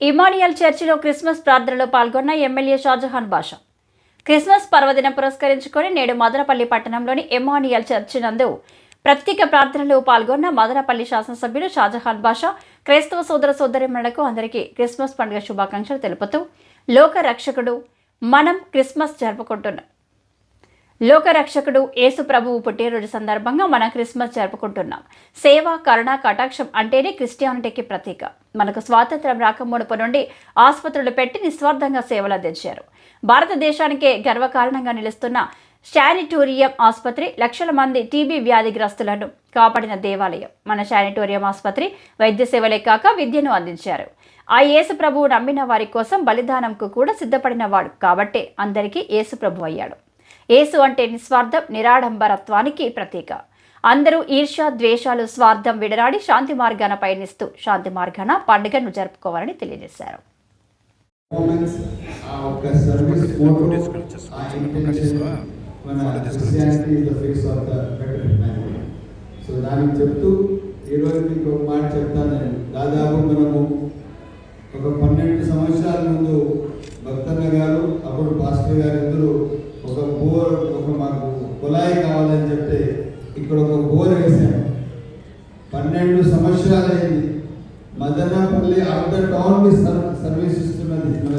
Emmanuel చర్చిలో Christmas ప్రార్థనలో పాల్గొన్న ఎమ్మెల్యే షాజహాన్ బాషా. క్రిస్మస్ పర్వదినం పురస్కరించుకొని నేడు మదనపల్లి పట్టణంలోని ఎమానియల్ చర్చి నందు ప్రత్యేక ప్రార్థనలో పాల్గొన్న మదనపల్లి శాసనసభ్యుడు షాజహాన్ బాషా క్రైస్తవ సోదర సోదరిమణులకు అందరికీ క్రిస్మస్ పండుగ శుభాకాంక్షలు తెలుపుతూ లోక రక్షకుడు మనం క్రిస్మస్ జరుపుకుంటున్నాం. లోకరక్షకుడు యేసు ప్రభువు పుట్టినరోజు సందర్భంగా మనం క్రిస్మస్ జరుపుకుంటున్నాం. సేవ కరుణ కటాక్షం అంటేనే క్రిస్టియానిటీకి ప్రతీక. మనకు స్వాతంత్రం రాకమునుపు నుండి ఆసుపత్రులు పెట్టి నిస్వార్థంగా సేవలు అందించారు. భారతదేశానికే గర్వకారణంగా నిలుస్తున్న శానిటోరియం ఆసుపత్రి లక్షల మంది టీబీ వ్యాధిగ్రస్తులను కాపాడిన దేవాలయం. మన శానిటోరియం ఆసుపత్రి వైద్య సేవలే కాక విద్యను అందించారు. ఆ యేసు ప్రభువు నమ్మిన వారి కోసం బలిదానంకు కూడా సిద్ధపడిన వాడు కాబట్టే అందరికీ యేసు ప్రభు అయ్యాడు. యేసు అంటే నిస్వార్థం నిరాడంబరత్వానికి ప్రతీక. అందరూ ఈర్ష్య ద్వేషాలు స్వార్థం విడనాడి శాంతి మార్గాన పయనిస్తూ శాంతి మార్గాన పండుగను జరుపుకోవాలని తెలియజేశారు. పర్ఫార్మెన్స్ ఆ ఒక సర్వీస్ మోటో ఆ ఇంటెన్షన్ మన Christianity is the face of the better humanity so దానికి చెప్తూ ఈరోజు మీకు ఒక మాట చెప్తాను నేను దాదాపు మనము ఒక పన్నెండు సంవత్సరాల ముందు భక్తన్న గారు అప్పుడు పాస్టర్ గారు ఇద్దరు ఒక బోర్ ఒక మాకు కుళాయి కావాలని చెప్తే ఇక్కడ ఒక బోర్ వేసాము రెండు సంవత్సరాలు మదనపల్లి ఆఫ్ ద టౌన్కి సర్వీస్ ఇస్తున్నది మన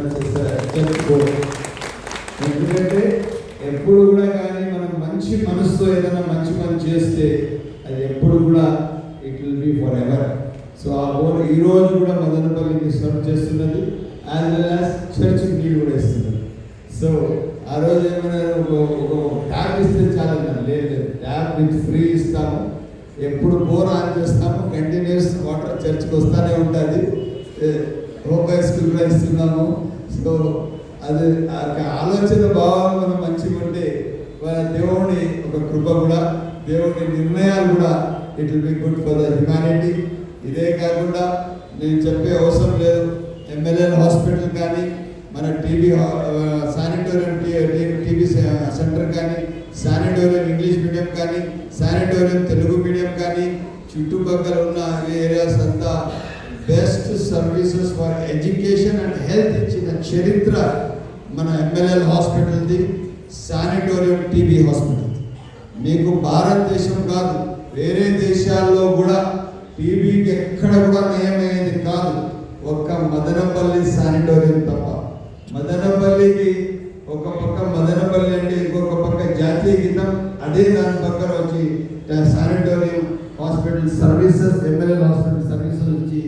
ఎందుకంటే ఎప్పుడు కూడా కానీ మనం మంచి మనసుతో ఏదైనా మంచి పని చేస్తే అది ఎప్పుడు కూడా it will be forever so ఆ బోర్డు ఈ రోజు కూడా మదనపల్లికి సర్వ్ చేస్తున్నది యాజ్ వెల్ యాజ్ చర్చ్ నీళ్ళు కూడా ఇస్తున్నది. సో ఆ రోజు ఏమైనా ఒక ట్యాప్ ఇస్తే చాలా లేదు లేదు ట్యాప్ విత్ ఫ్రీ ఇస్తాము. ఎప్పుడు బోర్ ఆన్ చేస్తాము కంటిన్యూస్ వాటర్ చర్చ్కి వస్తూనే ఉంటుంది. హోమ్ స్కూల్ కూడా ఇస్తున్నాము. సో అది ఆలోచన భావాలు మనం మంచిగా ఉంటే మన దేవుని ఒక కృప కూడా దేవుని నిర్ణయాలు కూడా it will be good for the humanity ఇదే కాకుండా నేను చెప్పే అవసరం లేదు. ఎమ్మెల్యేల హాస్పిటల్ కానీ మన టీబీ శానిటోరియం టీబీ సెంటర్ కానీ శానిటోరియం ఇంగ్లీష్ మీడియం కానీ శానిటోరియం తెలుగు మీడియం కానీ చుట్టుపక్కల ఉన్న ఏరియాస్ అంతా best services for education and health ఇచ్చిన చరిత్ర మన ఎంఎల్ఎల్ హాస్పిటల్ది శానిటోరియం టీబీ హాస్పిటల్. మీకు భారతదేశం కాదు వేరే దేశాల్లో కూడా టీబీకి ఎక్కడ కూడా నయమయ్యేది కాదు ఒక్క మదనపల్లి శానిటోరియం తప్ప. మదనపల్లికి ఒక పక్క మదనపల్లి అంటే ఇంకొక పక్క జాతీయ గీతం అదే దాని పక్కన వచ్చి sanatorium hospital services MLA hospital services వచ్చి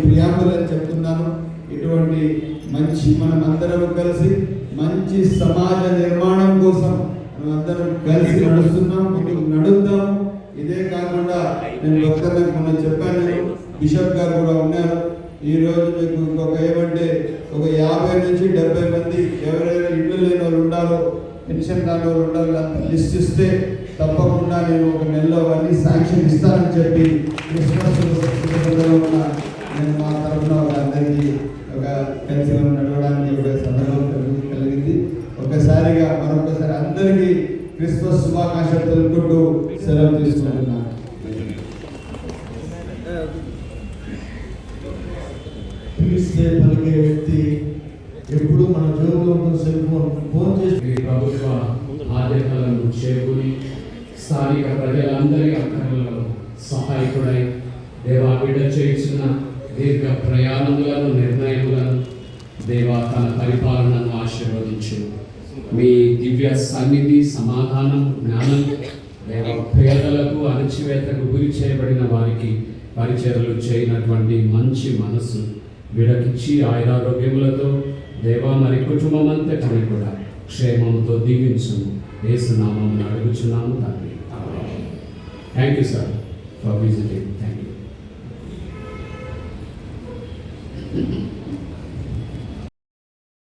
మదనపల్లి చెప్తున్నాను. ఇటువంటి మంచి మనమందరం కలిసి మంచి సమాజ నిర్మాణం కోసం మనమందరం అందరం కలిసి నడుస్తున్నాం ముందుకు నడుద్దాం. ఇదే కాకుండా నేను భక్తులకు మొన్న చెప్పాను బిషప్ గారు కూడా ఉన్నారు. ఈ రోజు మీకు ఇంకొక ఏమంటే ఒక యాభై నుంచి డెబ్బై మంది ఎవరైనా ఇల్లు లేని వాళ్ళు ఉండాలో పెన్షన్ రాని వాళ్ళు ఉండాలో లిస్ట్ ఇస్తే తప్పకుండా నేను ఒక నెలలో అవన్నీ శాంక్షన్ ఇస్తానని చెప్పి క్రిస్మస్ సందర్భంగా నేను మా తరఫున ఒక అందరికీ ఒక కలిసి మనం నడవడానికి ఒక సందర్భం కలిగి- కలిగింది ఒకసారిగా మరొకసారి అందరికీ క్రిస్మస్ శుభాకాంక్షలు తెలుపుకుంటూ సెలవు తీసుకుంటున్నాను. పిలిస్తే పలికే వ్యక్తి ఎప్పుడు మన జోబులో ఉన్న సెల్ ఫోన్ ఫోన్ చేసి ప్రభుత్వ బాధ్యతలను చేకూరి స్థానిక ప్రజలందరి సహాయకుడై దేవా బిడ్డ చేయించిన దీర్ఘ ప్రయాణములను నిర్ణయములను దేవా తన పరిపాలనను ఆశీర్వదించు. మీ దివ్య సన్నిధి సమాధానం జ్ఞానం పేదలకు అణచివేతకు గురి చేయబడిన వారికి పరిచయలు చేయనటువంటి మంచి మనసు విడకిచ్చి ఆయురారోగ్యములతో దేవా మరి కుటుంబం అంతటిని కూడా క్షేమంతో దీవించును ఏసునామం అడుగుచున్నాము తండ్రి. Thank you sir for visiting thank you